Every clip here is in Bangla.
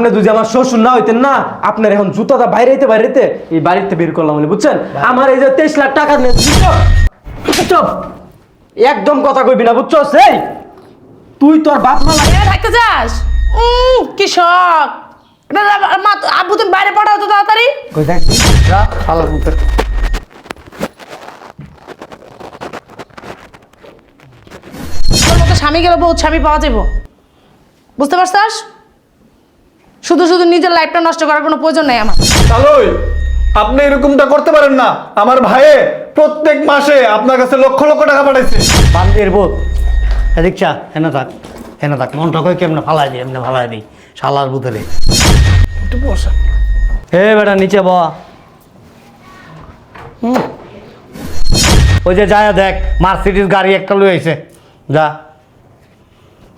আপনি যদি আমার শ্বশুর না হইতেন না আপনার এখন জুতাটা বাইরেতে বাইরেতে এই বাড়িতে বের করলাম বলে বুঝছেন? আমার এই যে তেইশ লাখ টাকা চুপ, একদম কথা কইবি না বুঝছ? এই তুই তোর বাপ মা লাগে থাকতে চাস কি শখ। এটা মা আব্বু তুমি বাইরে পাঠাও তো তাড়াতাড়ি। কই দেখ তোর মতো স্বামী গেলে বহুত স্বামী পাওয়া যাব বুঝতে পারছাস? শুধু শুধু নিজের লাইফটা নষ্ট করার কোনো প্রয়োজন নেই আমার। তালই আপনি এরকমটা করতে পারেন না। আমার ভাইয়ে প্রত্যেক মাসে আপনার কাছে লক্ষ লক্ষ টাকা পাঠাইছে। বান্দির বোধ এদিক চা হেনে থাক হেনে থাক। মনটা কই কেমনে ফালাই দিই এমনি ফালাই দিই। শালার বুতে রে একটু বসা হে বেটা নিচে ব। ওই যে যায় দেখ মার্সিডিস গাড়ি একটা লই আইছে। যা।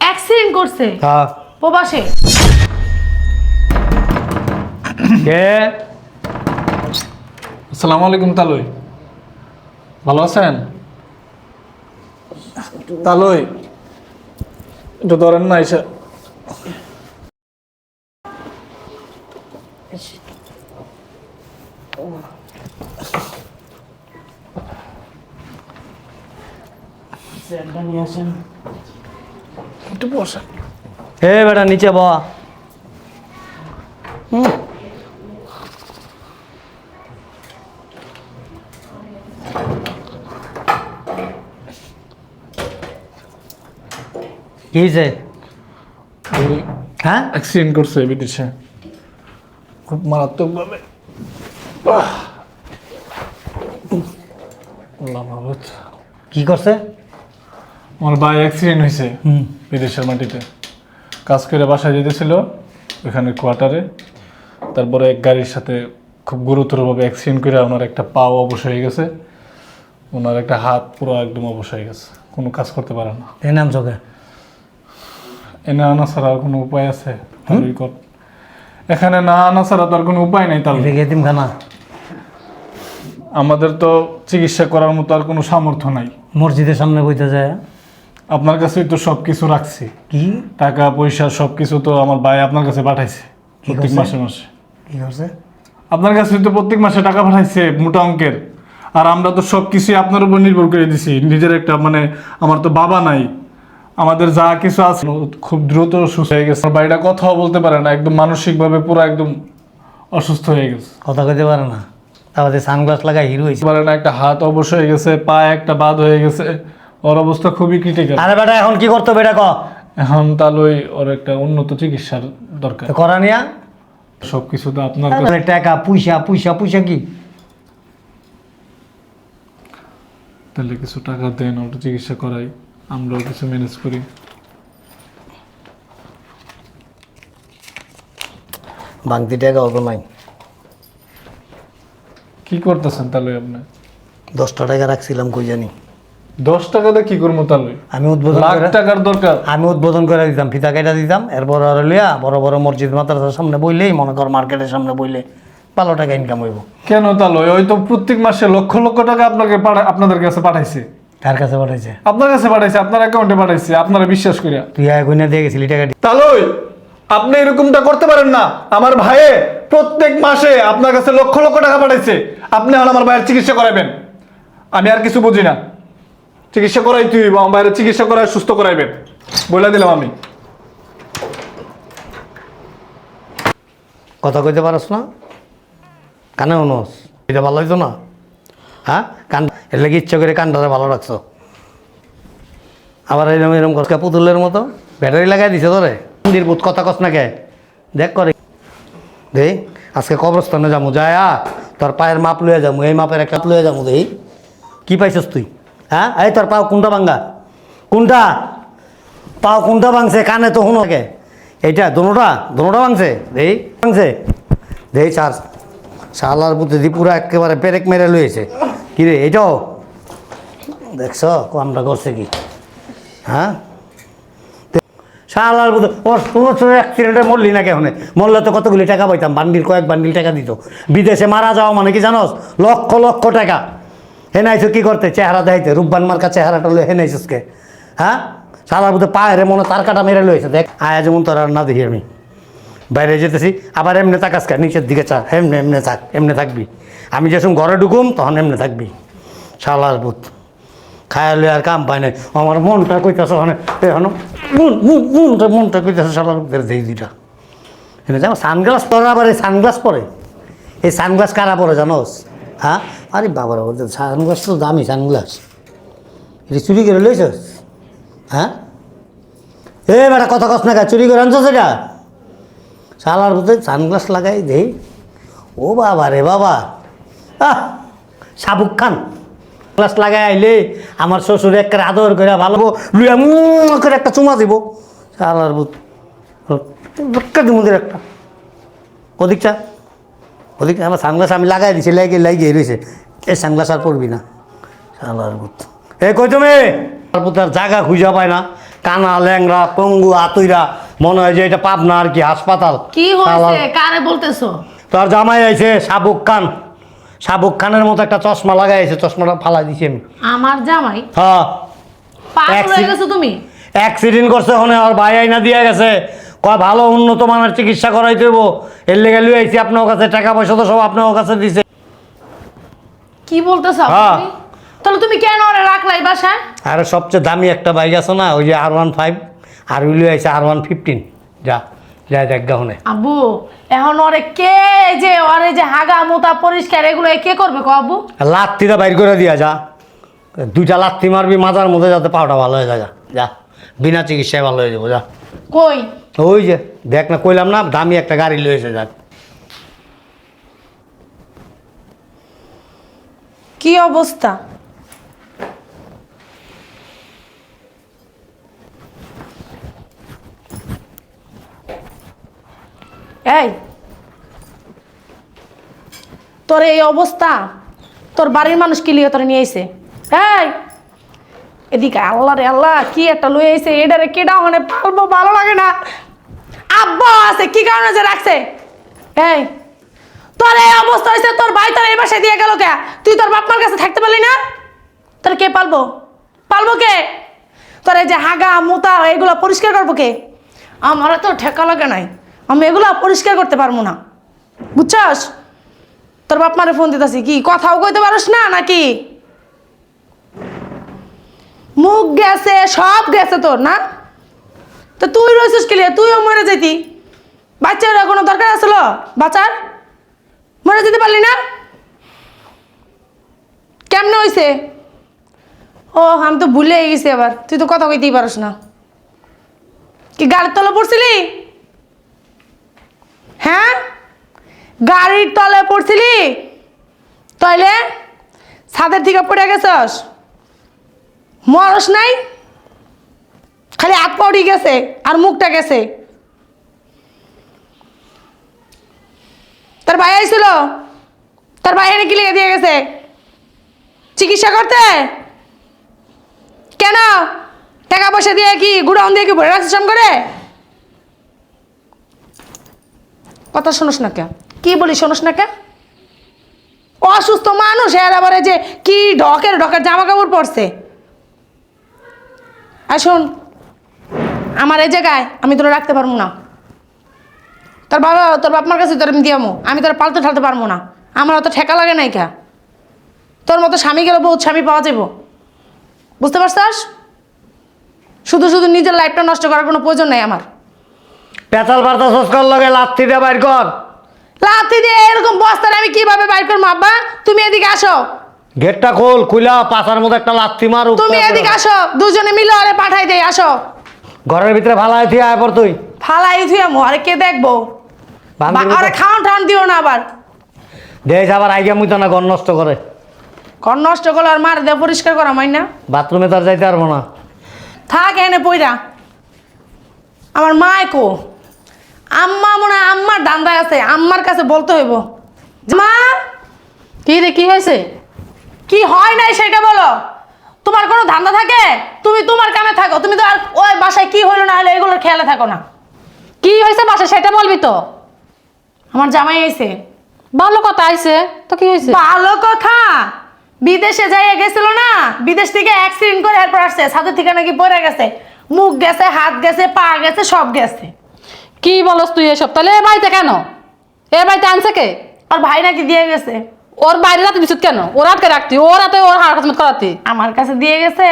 অ্যাক্সিডেন্ট করছে? হ্যাঁ। প্রবাসে? কে? আসসালামু আলাইকুম তালই। ভালো আছেন? তালই একটু ধরেন না এসে। একটু বসা হে বেটা নিচে ব কি হয়েছে হ্যাঁ? অ্যাক্সিডেন্ট করছে বিদেশে খুব মারাত্মকভাবে! কি করছে? আমার ভাই অ্যাক্সিডেন্ট হয়েছে হুম। বিদেশের মাটিতে। কাজ করে বাসায় যেতেছিল ওখানে কোয়ার্টারে তারপরে এক গাড়ির সাথে খুব গুরুতরভাবে অ্যাক্সিডেন্ট করে ওনার একটা পাও অবশ হয়ে গেছে। ওনার একটা হাত পুরো একদম অবশ হয়ে গেছে। কোনো কাজ করতে পারে না। এ নাম চোখে এনে আনা ছাড়া আর কোনো উপায় আছে? এখানে না আনা ছাড়া তো আর কোনো উপায় নেই তাহলে। খানা আমাদের তো চিকিৎসা করার মতো আর কোনো সামর্থ্য নাই। মসজিদের সামনে বইতে যায়। আপনার কাছেই তো সব কিছু রাখছি। কি? টাকা পয়সা সব কিছু তো আমার ভাই আপনার কাছে পাঠাইছে প্রত্যেক মাসে মাসে। কি করছে? আপনার কাছে তো প্রত্যেক মাসে টাকা পাঠাইছে মোটা অঙ্কের। আর আমরা তো সব কিছুই আপনার উপর নির্ভর করে দিছি। নিজের একটা মানে আমার তো বাবা নাই। আমাদের যা কিছু আছে খুব দ্রুত সুস্থ হয়ে গেছে। আমার বাড়িটা কথাও বলতে পারে না একদম মানসিকভাবে পুরো একদম অসুস্থ হয়ে গেছে। কথা কইতে পারে না। তারপরে সানগ্লাস লাগাই হিরো হয়েছে। পারে না একটা হাত অবশ হয়ে গেছে পা একটা বাদ হয়ে গেছে ওর অবস্থা খুবই ক্রিটিক্যাল আরে বেটা এখন কি করতো বেটা ক? এখন তাহলে ওর একটা উন্নত চিকিৎসার দরকার। করা নিয়া? সব কিছু তো আপনার কাছে। টাকা পয়সা পয়সা পয়সা কি? তাহলে কিছু টাকা দেন ওটা চিকিৎসা করাই। আমরাও কিছু ম্যানেজ করি। বাংতি টাকা অত নাই। কি করতেছেন তাহলে আপনি? দশটা টাকা রাখছিলাম কই জানি। দশ টাকাতে কি করব তাহলে? আমি উদ্বোধন লাখ টাকার দরকার। আমি উদ্বোধন করে দিতাম ফিতা কেটে দিতাম এরপর আর লিয়া বড় বড় মসজিদ মাদ্রাসার সামনে বইলেই মনে কর মার্কেটের সামনে বইলে ভালো টাকা ইনকাম হইব। কেন তাহলে? ওই তো প্রত্যেক মাসে লক্ষ লক্ষ টাকা আপনাকে আপনাদের কাছে পাঠাইছে। কার কাছে পাঠাইছে? আপনার কাছে পাঠাইছে আপনার অ্যাকাউন্টে পাঠাইছে আপনারা বিশ্বাস করিয়া তুই দিয়ে গেছিলি টাকা তাহলে আপনি এরকমটা করতে পারেন না। আমার ভাইয়ে প্রত্যেক মাসে আপনার কাছে লক্ষ লক্ষ টাকা পাঠাইছে। আপনি হল আমার ভাইয়ের চিকিৎসা করাবেন আমি আর কিছু বুঝি না। চিকিৎসা করাই তুই আমার ভাইয়ের চিকিৎসা করায় সুস্থ করাইবেন। বলে দিলাম আমি। কথা কইতে পারস না? কানে অনুস এটা ভালো হইতো না? হ্যাঁ? কান এর লাগে ইচ্ছা করে কানটারে ভালো রাখছো। আবার এরকম এরকম কসকা পুতুলের মতো ব্যাটারি লাগাই দিছে তোরে। মন্দির বুত কথা কস না কে? দেখ করে। দেই আজকে কবরস্থানে যামু। যায়, তোর পায়ের মাপ লইয়া যামু। এই মাপের একটা লইয়া যামু, দেই। কি পাইছস তুই? হ্যাঁ? এই তোর পাও কোনটা ভাঙ্গা? কোনটা? পাও কোনটা ভাঙছে? কানে তো শুনো কে? এইটা, দোনোটা? দোনোটা ভাঙছে? দেই ভাঙছে? দেই চার শালার দি পুরা একেবারে পেরেক মেরে লইছে। কি রে এইটাও দেখছ, কামটা করছে কি? হ্যাঁ? শালার পুতে ওর তোর অ্যাক্সিডেন্টে মরলি না কেমন মরলে তো কতগুলি টাকা পাইতাম? বান্ডিল, কয়েক বান্ডিল টাকা দিত। বিদেশে মারা যাওয়া মানে কি জানোস? লক্ষ লক্ষ টাকা। হেনাইছো কি করতে? চেহারা দেখাইতে। রূপবান মার্কা চেহারাটা লয়ে হেনাইছিস কে হ্যাঁ? সালার মধ্যে পায়ে রে মনে তার কাটা মেরে লইছে। দেখ, আয়া যেমন তোর আর না দেখি আমি। বাইরে যেতেছি, আবার এমনি তাকাস কা, নিচের দিকে চা, এমনি এমনি থাক, এমনি থাকবি। আমি যখন ঘরে ঢুকুম, তখন এমনি থাকবি। শালার বুত খায়ালে আর কাম পায় নাই। আমার মনটা কইতাছে ওখানে এখন মন, মন- মনটা মনটা কইতাছে শালার বুকের দেই দুইটা। এনে যাও সানগ্লাস পরে আবার এই সানগ্লাস পরে? এই সানগ্লাস কারা পরে জানোস? হ্যাঁ? আরে বাবার সানগ্লাস তো দামি সানগ্লাস। এটা চুরি করে লইছস? হ্যাঁ? এ বেটা কথা কস না চুরি করে আনছো সেটা শালার মধ্যে সানগ্লাস লাগাই দেই। ও বাবা রে বাবা। আহ শাহরুখ খান। গ্লাস লাগাই আইলে আমার শ্বশুর একটা আদর করে ভালো লুয়া মু করে একটা চুমা দিব। শালার বুত একটা দিমুদের একটা। ওদিকটা ওদিক আমার সানগ্লাস আমি লাগাই দিছি লাগিয়ে লাগিয়ে রয়েছে এই সানগ্লাস আর পরবি না। শালার বুত এ কই তুমি? তারপর তার জায়গা খুঁজা পায় না। কানা ল্যাংরা পঙ্গু আতুইরা মনে হয় যে এটা পাবনা আর কি হাসপাতাল। কি হয়েছে? কারে বলতেছো? তোর জামাই আইছে শাবুক খান। শাবুক খানের মতো একটা চশমা লাগাইছে চশমাটা ফালাই দিছি আমি। আমার জামাই? হ্যাঁ। পাগল হয়ে গেছো তুমি? অ্যাক্সিডেন্ট করছে ওখানে আর ভাই আইনা দিয়ে গেছে। কয় ভালো উন্নত মানের চিকিৎসা করাই হইব। এর লেগে লুই আইছি আপনার কাছে টাকা পয়সা তো সব আপনার কাছে দিছে। কি বলতেছো হ্যাঁ। তাহলে তুমি কেন ওরে রাখলাই বাসায়? আর সবচেয়ে দামি একটা বাইক আছে না ওই যে আর ওয়ান ফাইভ আর ওই লুই আইছে আর ওয়ান ফিফটিন যা যা দেখ গাহনে আব্বু এখন ওরে কে যে ওরে যে হাগা মোতা পরিষ্কার এগুলো কে করবে কো আব্বু? লাত্তিটা বাইর করে দিয়া যা। দুইটা লাত্তি মারবি মাথার মধ্যে যাতে পাওটা ভালো হয়ে যায় যা। যা। বিনা চিকিৎসায় ভালো হয়ে যাব যা। কই? ওই যে দেখ না কইলাম না দামি একটা গাড়ি লয়েছে যাক। কি অবস্থা এই তোর এই অবস্থা, তোর বাড়ির মানুষ কি লিয়ে তোর নিয়ে আইছে? এই এদিকে আল্লাহ রে আল্লাহ, কি একটা লই আইছে এটারে কেডা মানে পালবো ভালো লাগে না। আব্বা আছে, কি কারণে যে রাখছে? এই তোর এই অবস্থা হয়েছে তোর ভাই তোর এই বাসায় দিয়ে গেল কে তুই তোর বাপ মার কাছে থাকতে পারলি না? তোর কে পালবো? পালবো কে? তোর এই যে হাগা, মোতা, এগুলো পরিষ্কার করব কে? আমার তো ঠেকা লাগে নাই। আমি এগুলো পরিষ্কার করতে পারব না। বুঝছস? তোর বাপ মারে ফোন দিতেছি, কি? কথাও কইতে পারস না নাকি? মুখ গেছে, সব গেছে তোর, না? তো তুই রয়েছিস কে লিয়ে? তুইও মরে যেতি বাচ্চার কোনো দরকার আসলো বাচ্চার? মরে যেতে পারলি না? কেমনে হয়েছে ও, আমি তো ভুলে গেছি আবার। তুই তো কথা কইতেই পারস না। কি গাড়ির তলে পড়ছিলি? হ্যাঁ? গাড়ির তলে পড়ছিলি? তাইলে ছাদের থেকে পড়ে গেছস? মরস নাই? খালি হাত পড়ি গেছে আর মুখটা গেছে। তার ভাই আইছিল? তার ভাই এনে কি লিখে দিয়ে গেছে? চিকিৎসা করতে? কেন? টাকা পয়সা দিয়ে কি গুড়াউন দিয়ে কি ভরে রাখছিস করে কথা শোনস না কে কি বলি শোনস না কে অসুস্থ মানুষ, এর আবার যে কি ঢকের ঢকের জামা কাপড় পরছে। আর শোন, আমার এই জায়গায় আমি তোরা রাখতে পারব না। তোর বাবা, তোর বাপমার কাছে তোর আমি দিয়ামো আমি তোর পালতে ঠালতে পারব না। আমার অত ঠেকা লাগে নাই কা তোর মতো স্বামী গেলে বহুত স্বামী পাওয়া যাব বুঝতে পারছাস? শুধু শুধু নিজের লাইফটা নষ্ট করার কোনো প্রয়োজন নাই আমার। পেঁচাল বার্তা সংস্কার লগে লাত্তিটা বাইর কর। লাথি দিয়ে এরকম বস্তার আমি কীভাবে বাইর করব আব্বা? তুমি এদিকে আসো। গেটটা খোল খুলা পাশার মধ্যে একটা লাত্তি মার তুমি এদিকে আসো দুজনে মিলে আরে পাঠাই দেই আসো। ঘরের ভিতরে ভালাই দিয়ে আয় পর তুই। ফালাই থুয়ামো আরে কে দেখব? আরে খাওয়ান টাউন দিও না আবার। দেশ আবার আইগা মুইতো না ঘর নষ্ট করে। ঘর নষ্ট করলে আর মার দেয় পরিষ্কার করা মাই না বাথরুমে তার যাইতে পারব না। থাক এনে পইরা। আমার মা কো? আম্মা মনে হয় আম্মার দান্দায় আছে আম্মার কাছে বলতে হইব। মা কি রে কি হয়েছে? কি হয় নাই সেটা বলো। তোমার কোনো ধান্দা থাকে? তুমি তোমার কামে থাকো তুমি তো আর ওই বাসায় কি হইল না হলো এগুলোর খেয়ালে থাকো না। কি হয়েছে বাসা সেটা বলবি তো। আমার জামাই এসে ভালো কথা আইছে তো কি হয়েছে? ভালো কথা? বিদেশে যাইয়া গেছিল না বিদেশ থেকে অ্যাক্সিডেন্ট করে এরপর আসছে ছাদের থেকে নাকি পড়ে গেছে? মুখ গেছে হাত গেছে পা গেছে সব গেছে। কি বলস তুই এসব? তাহলে এ বাড়িতে কেন? এ বাড়িতে আনছে কে? আর ভাই নাকি দিয়ে গেছে। ওর বাইরে রাতে দিছিস কেন? ওর আটকে রাখতি ওর হাতে ওর হার খাসমত করাতি। আমার কাছে দিয়ে গেছে।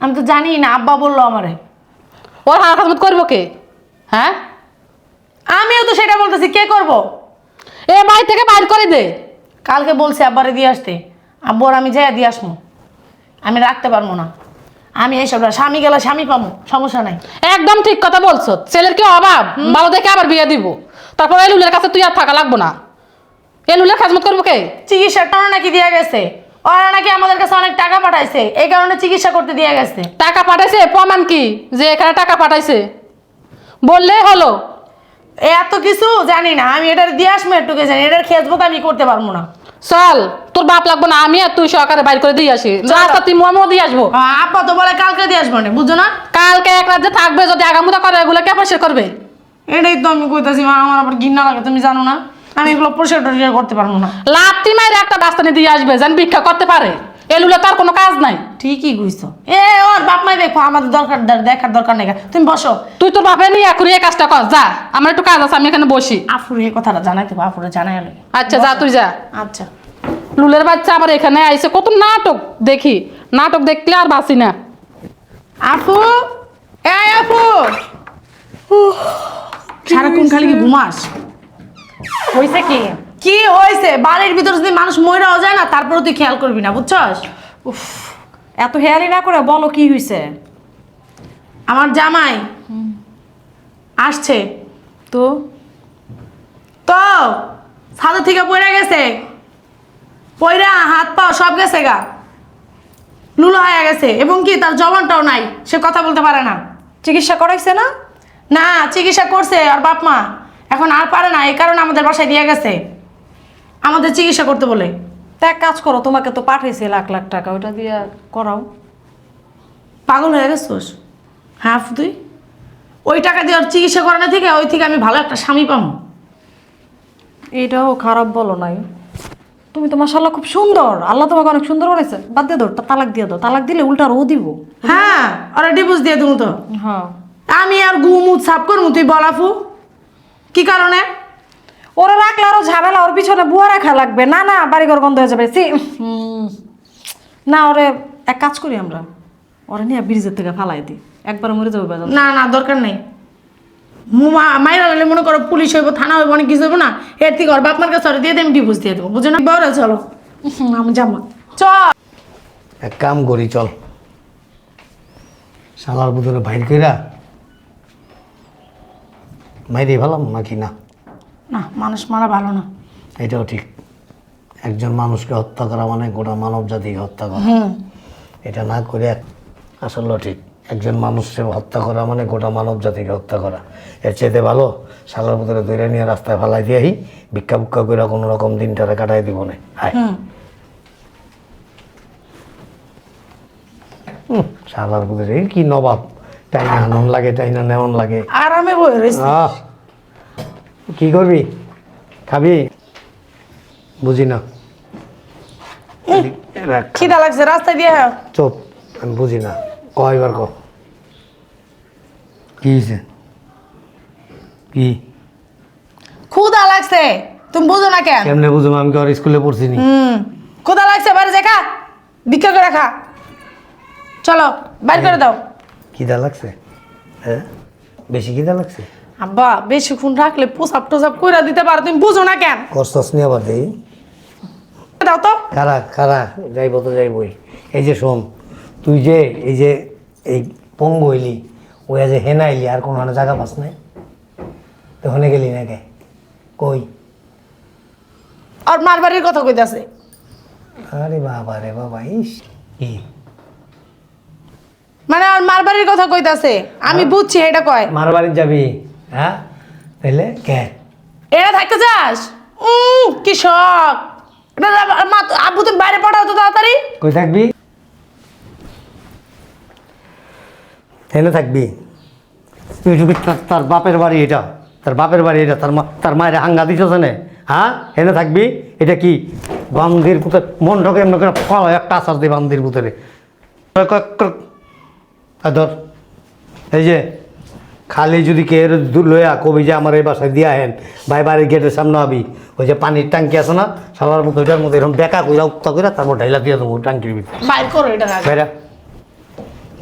আমি তো জানি না আব্বা বলল আমারে। ওর হার খাসমত করব কে? হ্যাঁ? আমিও তো সেটা বলতেছি কে করব? এ বাড়ি থেকে বাইর করে দে। কালকে বলছে আব্বারে দিয়ে আসতে। আব্বর আমি যাই দিয়ে আসব আমি রাখতে পারব না। আমি এইসব না, স্বামী গেলে স্বামী পাবো সমস্যা নাই। একদম ঠিক কথা বলছো। ছেলের কি অভাব? ভালো দেখে আবার বিয়ে দিব। তারপর এলুলের কাছে তুই আর থাকা লাগবো না। এলুলের খাজমত করব কে? চিকিৎসার টানা নাকি দিয়ে গেছে? ওরা নাকি আমাদের কাছে অনেক টাকা পাঠাইছে এই কারণে চিকিৎসা করতে দিয়ে গেছে। টাকা পাঠাইছে? প্রমাণ কি? যে এখানে টাকা পাঠাইছে। বললে হলো। এত কিছু জানি না আমি এটার দিয়ে আসব একটুকে জানি এটার খেজবো আমি করতে পারব না। চল তোর বাপ লাগবো না আমি আর তুই সহকারে বাইর করে দিয়ে আসি। রাস্তা তুই মোমো দিয়ে আসব। আ- আব্বা তো বলে কালকে দিয়ে আসব না বুঝছ না? কালকে এক রাত যে থাকবে যদি আগামুতা করে এগুলো কে পরিষ্কার করবে? এটাই তো আমি কইতাছি মা আমার আবার ঘৃণা লাগে তুমি জানো না? আমি এগুলো পরিষ্কার করতে পারব না। লাত্তি মাইরে একটা বাস্তানি দিয়ে আসবে যেন ভিক্ষা করতে পারে। এলুলে তার কোনো কাজ নাই। ঠিকই বুঝছ এ ওর বাপ মাই দেখো আমাদের দরকার দেখার দরকার নেই তুমি বসো। তুই তোর বাপে নিয়ে করি এই কাজটা কর যা। আমার একটু কাজ আছে আমি এখানে বসি। আফুর এই কথাটা জানাইতে হবে, আফুরে জানাই আচ্ছা যা তুই যা। আচ্ছা। লুলের বাচ্চা আবার এখানে আইসে কত নাটক দেখি। নাটক দেখলে আর বাসি না। আফু! এ আফু! উহ, সারাক্ষণ খালি কি ঘুমাস? হয়েছে কি? কি হয়েছে? বাড়ির ভিতরে যদি মানুষ ময়রাও যায় না তারপরে তুই খেয়াল করবি না বুঝছস? উফ এত হেয়ালি না করে বলো কি হয়েছে আমার জামাই আসছে। তো? তো? ছাদে থেকে পড়ে গেছে। পয়রা হাত পা সব গেছে গা। লুলো হয়ে গেছে। এবং কি তার জবানটাও নাই। সে কথা বলতে পারে না। চিকিৎসা করাইছে না? না চিকিৎসা করছে আর বাপ মা। এখন আর পারে না এই কারণে আমাদের বাসায় দিয়ে গেছে। আমাদের চিকিৎসা করতে বলে। তা এক কাজ করো তোমাকে তো পাঠাইছে লাখ লাখ টাকা ওটা দিয়ে করাও। পাগল হয়ে গেছোস? হ্যাঁ তুই। ওই টাকা দিয়ে ওর চিকিৎসা করানো থেকে ওই থেকে আমি ভালো একটা স্বামী পাবো। এটাও খারাপ বলো নাই। তুমি তো মাসাল্লাহ খুব সুন্দর। আল্লাহ তোমাকে অনেক সুন্দর করেছে বাদ দিয়ে দাও তালাক দিয়ে দাও। তালাক দিলে উল্টা আরও দিব। হ্যাঁ ওরা ডিভোর্স দিয়ে দেবো তো। হ্যাঁ। আমি আর গুমুদ সাপ করব তুই বলাফু কি কারণে? ওরা রাখলে আরও ঝামেলা ওর পিছনে বুয়া রাখা লাগবে। না না বাড়িঘর গন্ধ হয়ে যাবে। সি না ওরে এক কাজ করি আমরা। ওরা নিয়ে ব্রিজের থেকে ফালাই দিই একবার মরে যাবে না না দরকার নেই। মা- মাইরা গেলে মনে করো পুলিশ হইব থানা হইব অনেক কিছু হইব না। এর থেকে ওর বাপমার কাছে দিয়ে আমি ডিভোর্স দিয়ে দেবো। বুঝো না? বড় চলো আমি যাব। চল। এক কাম করি চল। শালার ভিতরে বাইর কইরা মাইরে ভালাম নাকি না? না মানুষ মারা ভালো না। এটাও ঠিক। একজন মানুষকে হত্যা করা মানে গোটা মানব জাতিকে হত্যা করা। এটা না করে আসলে ঠিক একজন মানুষকে হত্যা করা মানে গোটা মানব জাতিকে হত্যা করা। এর চেয়েতে ভালো শালার ভিতরে দৈরা নিয়ে রাস্তায় ফালাই দিয়েই ভিক্ষা ভিক্ষা করে কোনো রকম দিনটারে কাটাই দিব না। হায় হুম, ভিতরে কি নবাব? টাইনা আনন লাগে টাইনা নেমন লাগে। আরামে বই রয়েছে আহ। কি করবি? খাবি? বুঝি না। খিদা লাগছে রাস্তায় দিয়ে হ্যাঁ চুপ আমি বুঝি না। ক এবার ক। কি হয়েছে কি? ক্ষুদা লাগছে তুমি বুঝো না কেন? কেমনে বুঝব? আমি কি স্কুলে পড়ছি নি? হুম ক্ষুদা লাগছে বাড়ি দেখা ভিক্ষা করে খা। চলো বাইর করে দাও। খিদা লাগছে? হ্যাঁ? বেশি খিদা লাগছে? আব্বা বেশিক্ষণ রাখলে পোসাপ টোসাপ করে দিতে পারো তুমি বুঝো না কেন? কষ্টস নিয়ে আবার দেই? দাও তো। খারা খারা যাইব তো যাইবই। এই যে শোন তুই যে এই যে এই পঙ্গ হইলি ওই যে হেনা আইলি আর কোনো জায়গা পাস নাই? তো হনে গেলি না কে কই? আর মার বাড়ির কথা কইতাছে। আরে বাবা রে বাবা ইস। কি? মানে আর মার বাড়ির কথা কইতাছে। আমি বুঝছি এটা কয়। মারবাড়ি যাবি? হ্যাঁ? তাহলে কে? এটা থাকতে চাস উম, কি শখ। এটা মা আব্বু তুমি বাইরে পড়াও তো তাড়াতাড়ি। কই থাকবি? হেনে থাকবি। তুই যদি তার- তার বাপের বাড়ি এটা তার বাপের বাড়ি এটা তার মা তার মায়ের হাঙ্গা দিতেছে না হ্যাঁ? হেনে থাকবি। এটা কি? বান্দির পুতর মন ঢোকে এমনি করে ফল একটা আসার দিয়ে বান্দির পুতরে। ধর। এই যে খালি যদি কে লইয়া কবি যে আমার এই বাসায় দিয়া হেন ভাই বাড়ির গেটের সামনে আবি ওই যে পানির ট্যাঙ্কি আছে না সালার মতো ওইটার মধ্যে এরকম বেকা কইরা উত্তা কইরা তারপর ঢাইলা দিয়ে দেবো ট্যাঙ্কির ভিতরে। বাইর করো এটা বাইরা।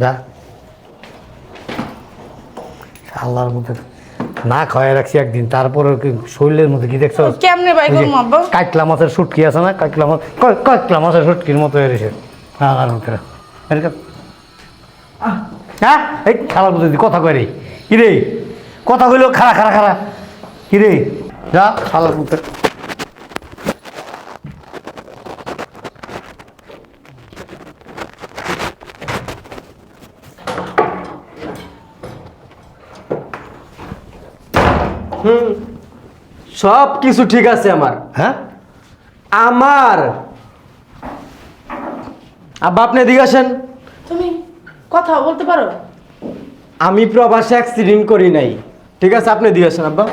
যা। আল্লাহর মধ্যে না খাওয়াই রাখছি একদিন তারপরে শরীরের মধ্যে কি দেখছ? কেমনে বাই ওই করব আব্বা? কাটলা মাছের শুটকি আছে না কাটলা মাছ কাটলা মাছের শুটকির মতো এসে আল্লাহর মধ্যে এরকম হ্যাঁ? এই খালার মধ্যে কথা কয় রে কি রে কথা কইলো খারা খারা খারা কি রে যা। খালার মধ্যে হুম। সব কিছু ঠিক আছে আমার। হ্যাঁ? আমার। আব্বা আপনি এদিকে আসেন। তুমি কথা বলতে পারো? আমি প্রবাসে অ্যাক্সিডেন্ট করি নাই। ঠিক আছে আপনি দিয়ে আসেন আব্বা।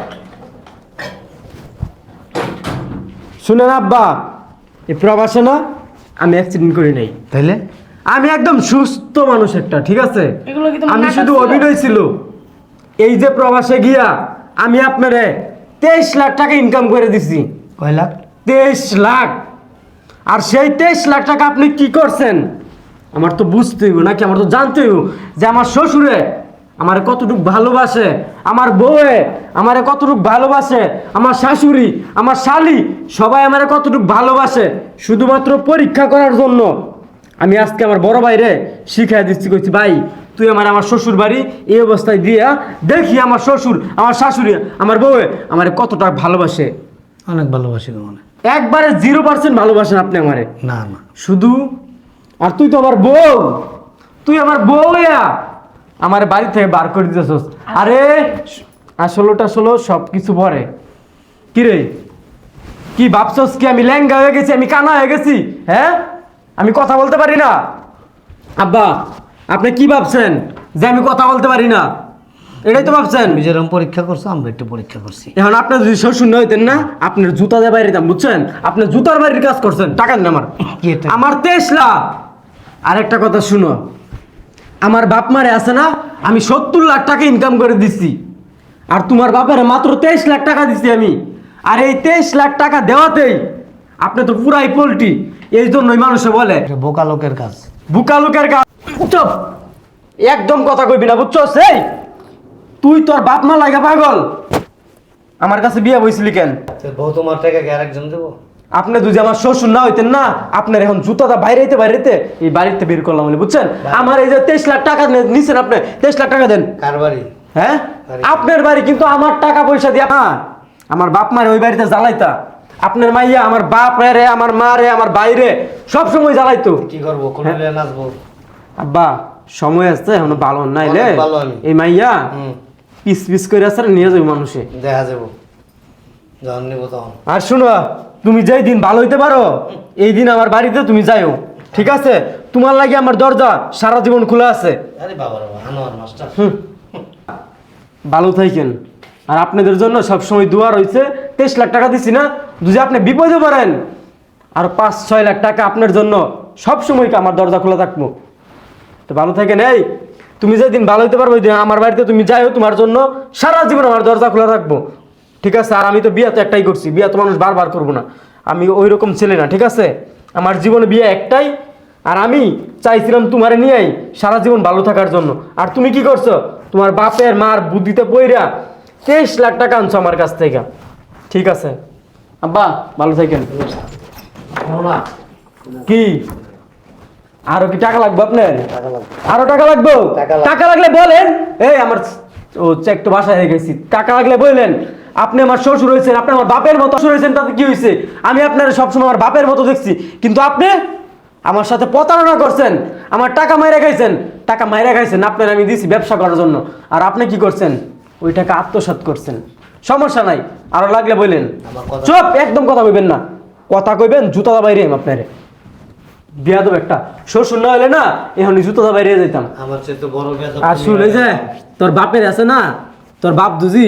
শুনেন আব্বা এই প্রবাসে না আমি অ্যাক্সিডেন্ট করি নাই। তাইলে? আমি একদম সুস্থ মানুষ একটা ঠিক আছে? এগুলো কি তোমার আমি নাটক শুধু ছিল? অভিনয় ছিল। এই যে প্রবাসে গিয়া আমি আপনারে তেইশ লাখ টাকা ইনকাম করে দিছি। কয় লাখ? তেইশ লাখ। আর সেই তেইশ লাখ টাকা আপনি কি করছেন? আমার তো বুঝতে হইব নাকি আমার তো জানতে হইব যে আমার শ্বশুরে আমার কতটুক ভালোবাসে? আমার বউয়ে আমারে কতটুক ভালোবাসে? আমার শাশুড়ি আমার শালি সবাই আমারে কতটুক ভালোবাসে? শুধুমাত্র পরীক্ষা করার জন্য। আমি আজকে আমার বড় ভাইরে শিখাই দিচ্ছি কইছি ভাই তুই আমার আমার শ্বশুর বাড়ি এই অবস্থায় দিয়া দেখি আমার শ্বশুর আমার শাশুড়ি আমার বউয়ে আমারে কতটা ভালোবাসে? অনেক ভালোবাসি মানে একবারে জিরো পার্সেন্ট ভালোবাসেন আপনি আমারে। না না। শুধু আর তুই তো আমার বউ তুই আমার বউ আমার বাড়ি থেকে বার করে দিতেছস। আরে আসলোটা আসলো সব কিছু পরে কি রে কি ভাবছস কি আমি ল্যাঙ্গা হয়ে গেছি আমি কানা হয়ে গেছি? হ্যাঁ? আমি কথা বলতে পারি না। আব্বা আপনি কি ভাবছেন যে আমি কথা বলতে পারি না? এটাই তো ভাবছেন। যেরকম পরীক্ষা করছ আমরা একটু পরীক্ষা করছি। এখন আপনার যদি শ্বশুর না হইতেন না আপনার জুতা দিয়ে বাইরে দাম বুঝছেন? আপনি জুতার বাড়ির কাজ করছেন টাকা নেন আমার। কি এটা? আমার তেইশ লাখ আরেকটা কথা শুনো আমার বাপ মারে আছে না আমি সত্তর লাখ টাকা ইনকাম করে দিছি। আর তোমার বাপের মাত্র তেইশ লাখ টাকা দিছি আমি। আর এই তেইশ লাখ টাকা দেওয়াতেই আপনি তো পুরাই পোল্টি এই জন্যই মানুষে বলে। বোকা লোকের কাজ। বোকা লোকের কাজ। চুপ! একদম কথা কইবি না বুঝছ? সেই! তুই তোর বাপ মা লাগা পাগল। আমার কাছে বিয়ে বইছিলি কেন? বউ তোমার টাকা আরেকজন দেবো? আপনি যদি আমার শ্বশুর না হইতেন না আপনার এখন জুতাটা বাইরেতে বাইরেতে এই বাড়িতে বের করলাম বলে বুঝছেন? আমার এই যে তেইশ লাখ টাকা নিছেন আপনি তেইশ লাখ টাকা দেন। কার বাড়ি? হ্যাঁ? আপনার বাড়ি কিন্তু আমার টাকা পয়সা দিয়া হ্যাঁ আমার বাপ মারে ওই বাড়িতে জ্বালাইতা। আপনার মাইয়া আমার বাপ রে আমার মা রে আমার বাইরে সব সময় জ্বালাইতো। কি করব? কোন নাচবো? আব্বা সময় আছে এখন ভালো নাইলে ভালো আমি। এই মাইয়া পিস পিস করে আসলে নিয়ে যাবে মানুষে। দেখা যাব। আর শুনো তুমি যেই দিন ভালো হইতে পারো এই দিন আমার বাড়িতে তুমি যাইও। ঠিক আছে? তোমার লাগে আমার দরজা সারা জীবন খোলা আছে। আরে বাবা আনোয়ার মাস্টার। ভালো থাকেন আর আপনাদের জন্য সবসময় দুয়ার হয়েছে তেইশ লাখ টাকা দিছি না যদি আপনি বিপদে পড়েন আর পাঁচ ছয় লাখ টাকা আপনার জন্য সবসময় আমার দরজা খোলা থাকব? তো ভালো থাকেন এই তুমি যেদিন ভালো হইতে পারব ওই দিন আমার বাড়িতে তুমি যাইও তোমার জন্য সারা জীবন আমার দরজা খোলা রাখব ঠিক আছে? আর আমি তো বিয়ে তো একটাই করছি। বিয়ে তো মানুষ বারবার করব না। আমি ওই রকম ছেলে না ঠিক আছে? আমার জীবনে বিয়ে একটাই। আর আমি চাইছিলাম তোমারে নিয়েই সারা জীবন ভালো থাকার জন্য। আর তুমি কি করছ? তোমার বাপের মার বুদ্ধিতে পইরা তেইশ লাখ টাকা আনছো আমার কাছ থেকে। ঠিক আছে? আব্বা ভালো থাকেন। কি? আরও কি টাকা লাগবে আপনার? আরও টাকা লাগবে? টাকা লাগবে। টাকা লাগলে বলেন। এই আমার ও চেক তো বাসায় হয়ে গেছি টাকা লাগলে বললেন আপনি আমার শ্বশুর হয়েছেন আপনি আমার বাপের মতো শ্বশুর হয়েছেন তাতে কি হয়েছে? আমি আপনার সবসময় আমার বাপের মতো দেখছি। কিন্তু আপনি আমার সাথে প্রতারণা করছেন আমার টাকা মাইরা খাইছেন। টাকা মাইরা খাইছেন আপনার আমি দিছি ব্যবসা করার জন্য। আর আপনি কি করছেন? ওই টাকা আত্মসাৎ করছেন। সমস্যা নাই আরও লাগলে বললেন চুপ একদম কথা কইবেন না। কথা কইবেন জুতা বাইরে আপনারে। বিয়া দেবো একটা। শ্বশুর না হলে না এখন জুতো বাইরে যেতাম আমার চেয়ে তো বড় শুনে যে তোর বাপের আছে না? তোর বাপ দুজি